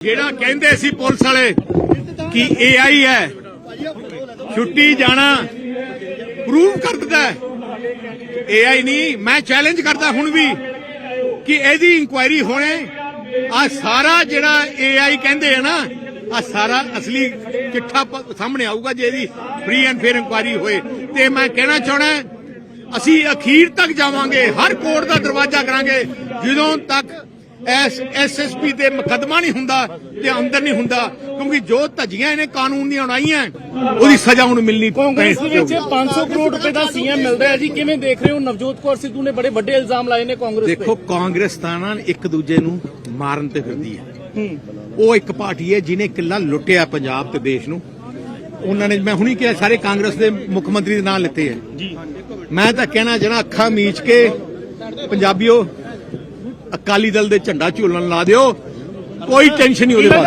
ਜਿਹੜਾ ਕਹਿੰਦੇ ਸੀ ਪੁਲਿਸ ਵਾਲੇ ਕਿ ਏਆਈ ਹੈ, ਛੁੱਟੀ ਜਾਣਾ ਪ੍ਰੂਵ ਕਰ ਦਿੰਦਾ ਏਆਈ ਨਹੀਂ, ਮੈਂ ਚੈਲੰਜ ਕਰਦਾ ਹੁਣ ਵੀ ਕਿ ਇਹਦੀ ਇਨਕੁਆਇਰੀ ਹੋਣੇ। ਆ ਸਾਰਾ ਜਿਹੜਾ ਏਆਈ ਕਹਿੰਦੇ ਆ ਨਾ ਆ ਸਾਰਾ ਅਸਲੀ ਚਿੱਠਾ ਸਾਹਮਣੇ ਆਊਗਾ ਜੇ ਇਹਦੀ ਫ੍ਰੀ ਐਂਡ ਫੇਅਰ ਇਨਕੁਆਇਰੀ ਹੋਏ। ਤੇ ਮੈਂ ਕਹਿਣਾ ਚਾਹਣਾ ਅਸੀਂ ਅਖੀਰ ਤੱਕ ਜਾਵਾਂਗੇ, ਹਰ ਕੋਰਟ ਦਾ ਦਰਵਾਜ਼ਾ ਕਰਾਂਗੇ, ਜਦੋਂ ਤੱਕ ਐਸ ਐਸਐਸਪੀ ਤੇ ਮੁਕੱਦਮਾ ਨਹੀਂ ਹੁੰਦਾ ਤੇ ਅੰਦਰ ਨਹੀਂ ਹੁੰਦਾ ਕਿਉਂਕਿ ਜੋ ਧੱਜੀਆਂ ਇਹਨੇ ਕਾਨੂੰਨ ਦੀਆਂ ਉਣਾਈਆਂ ਉਹਦੀ ਸਜ਼ਾ ਹੁਣ ਮਿਲਣੀ ਕਾਂਗਰਸ ਦੇ ਵਿੱਚ ਪਏਗੀ। 500 ਕਰੋੜ ਰੁਪਏ ਦਾ ਸੀਐਮ ਮਿਲ ਰਿਹਾ ਹੈ ਜੀ। ਕਿਵੇਂ ਦੇਖ ਰਹੇ ਹੋ? ਨਵਜੋਤ ਕੌਰ ਸਿੱਧੂ ਨੇ ਬੜੇ ਵੱਡੇ ਇਲਜ਼ਾਮ ਲਾਏ ਨੇ ਕਾਂਗਰਸ ਤੇ। ਦੇਖੋ ਕਾਂਗਰਸ ਤਾਂ ਨਾ ਇੱਕ ਦੂਜੇ ਨੂੰ ਮਾਰਨ ਤੇ ਫਿਰਦੀ ਹੈ। ਉਹ ਇੱਕ ਪਾਰਟੀ ਹੈ ਜਿਹਨੇ ਕਿੱਲਾ ਲੁੱਟਿਆ ਪੰਜਾਬ ਤੇ ਦੇਸ਼ ਨੂੰ। ਉਹਨਾਂ ਨੇ ਮੈਂ ਹੁਣੀ ਕਿਹਾ ਸਾਰੇ ਕਾਂਗਰਸ ਦੇ ਮੁੱਖ ਮੰਤਰੀ ਦੇ ਨਾਂ ਲਿੱਤੇ ਹੈ। ਮੈਂ ਤਾਂ ਕਹਿਣਾ ਜਣਾ ਅੱਖਾਂ ਮੀਚ ਕੇ ਪੰਜਾਬੀਓ ਅਕਾਲੀ ਦਲ ਦੇ ਝੰਡਾ ਝੂਲਣ ਲਾ ਦਿਓ। ਕੋਈ ਟੈਨਸ਼ਨ ਨਹੀਂ ਉਹਦੇ ਬਾਰੇ।